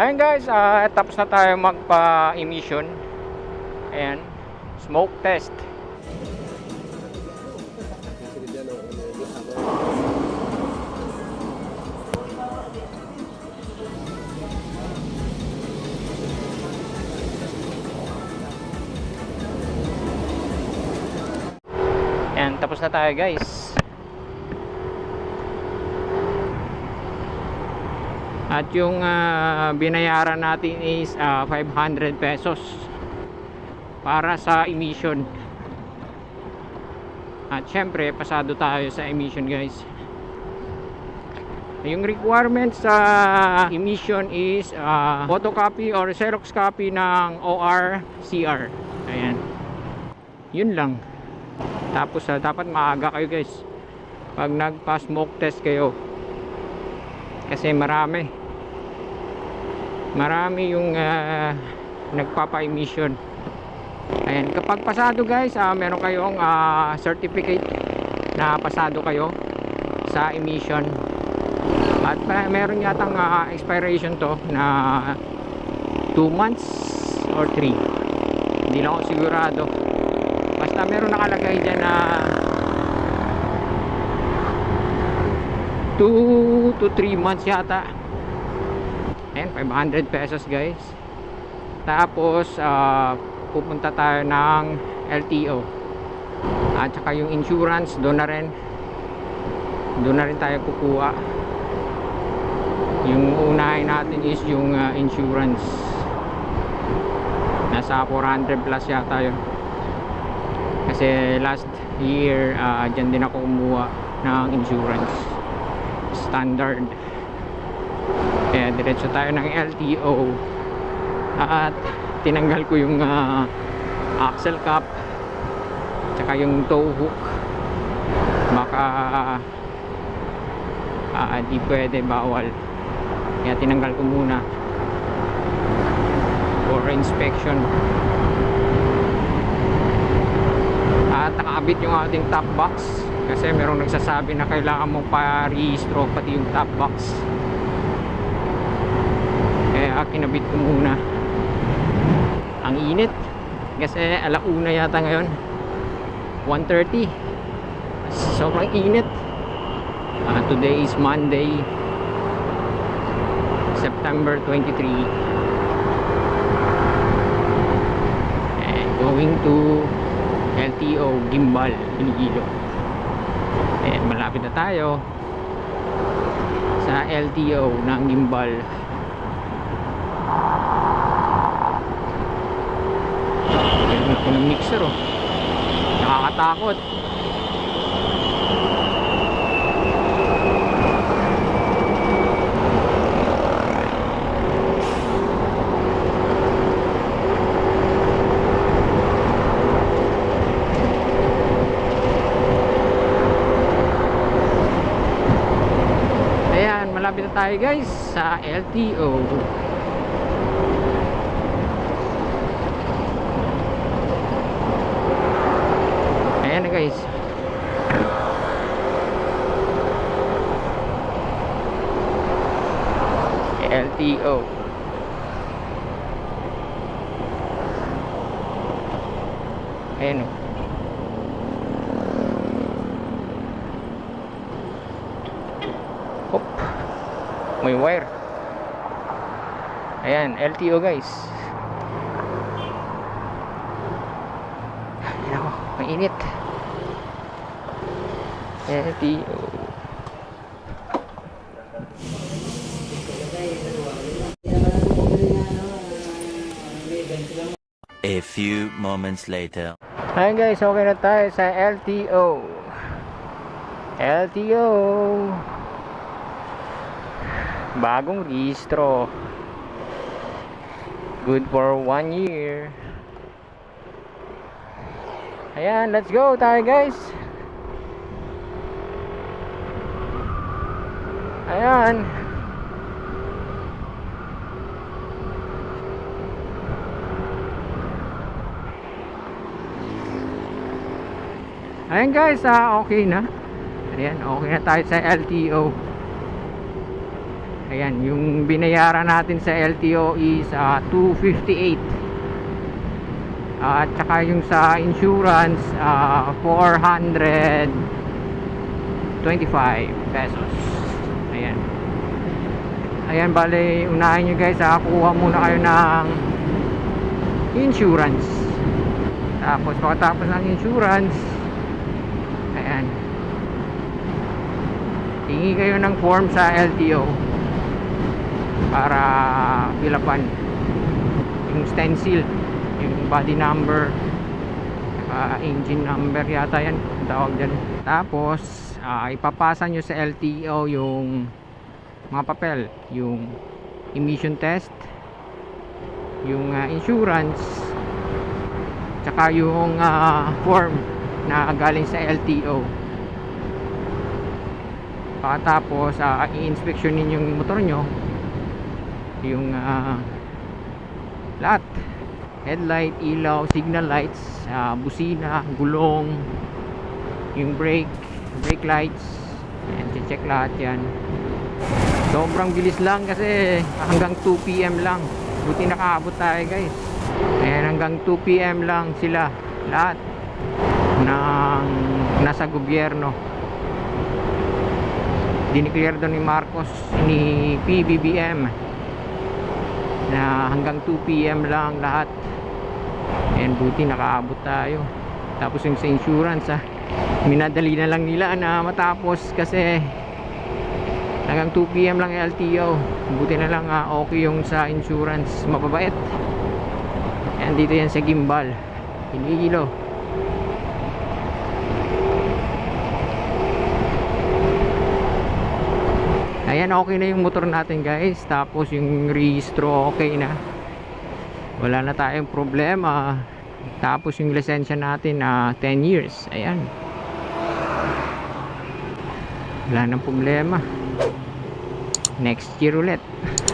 Ayun guys, ah, tapos na tayo magpa-emission. Ayan, smoke test. Ayan, tapos na tayo guys. At yung ah, binayaran natin is ah, 500 pesos para sa emission. At syempre, pasado tayo sa emission guys. Yung requirements sa emission is ah, photocopy or Xerox copy ng OR CR. Ayan. Yun lang. Tapos ah, dapat maaga kayo guys. Pag nagpa-smoke test kayo. Kasi marami marami yung ah, nagpapa-emission. Ayan kapag pasado guys ah, meron kayong ah, certificate na pasado kayo sa emission. At pa- meron yatang ah, expiration to na 2 months or 3 hindi lang ako sigurado. Basta meron nakalagay dyan na 2 to 3 months yata Ayan, 500 pesos guys. Tapos, ah, pupunta tayo ng LTO. At saka yung insurance, doon na rin. Doon na rin tayo kukuha. Yung unahin natin is yung ah, insurance. Nasa 400 plus yata yun. Kasi last year, ah, dyan din ako kumuha ng insurance. Standard. Kaya diretso tayo ng LTO at tinanggal ko yung ah, axle cap tsaka yung tow hook. Baka ah, di pwede bawal. Kaya tinanggal ko muna for inspection. At nakabit yung ating top box kasi merong nagsasabi na kailangan mong pa-rehistro pati yung top box kaya kinabit ko muna. Ang init kasi alauna yata ngayon. 1.30 sobrang init. Ah, today is Monday September 23 and going to LTO Gimbal Inigilo and malapit na tayo sa LTO ng Gimbal Ako ng mixer oh. Nakakatakot. Ayan, malapit na tayo guys sa LTO. Guys. LTO. Ayan o. Hop. May wire. Ayan, LTO guys. Ayan ako, mainit. LTO. A few moments later. Ayan guys, okay na tayo sa LTO. LTO. Bagong rehistro. Good for one year. Ayan, let's go tayo guys. Ayan. Ayan guys, ah, okay na. Ayan, okay na tayo sa LTO. Ayan, yung binayaran natin sa LTO is ah, 258. Ah, at saka yung sa insurance, ah, 425 pesos. Ayan. Bale, unahin nyo guys, ah, kuha muna kayo ng insurance. Tapos, pagkatapos ng insurance, ayan, hingi kayo ng form sa LTO para pilapan yung stencil yung body number saka engine number yata yan tawag dyan tapos ah, ipapasa nyo sa LTO yung mga papel. Yung emission test yung ah, insurance tsaka yung ah, form na galing sa LTO pagkatapos uh, i-inspection ninyo yung motor nyo. Yung ah, lahat. Headlight, ilaw, signal lights ah, busina, gulong yung brake brake lights. Yan, check lahat yan sobrang bilis lang kasi hanggang 2pm lang. Buti nakaabot tayo guys. Ayan hanggang 2pm lang sila. Lahat ng nasa gobyerno. Dineclare doon ni Marcos ni PBBM na hanggang 2pm lang lahat. And buti nakaabot tayo. Tapos yung sa insurance ha minadali na lang nila na matapos kasi hanggang 2pm lang yung LTO buti na lang ah, okay yung sa insurance mababait and dito yan sa gimbal hinihilo Ayan, okay na yung motor natin guys. Tapos yung registro okay na. Wala na tayong problema. Tapos yung lisensya natin na 10 years. Ayan. Wala nang problema. Next year ulit.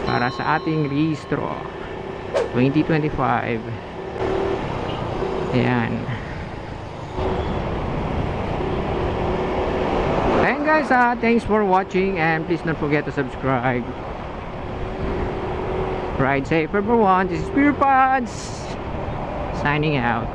Para sa ating registro. 2025. Ayan. Ayan guys, ah, thanks for watching and please don't forget to subscribe. Ride safe everyone. This is Spear Pods signing out.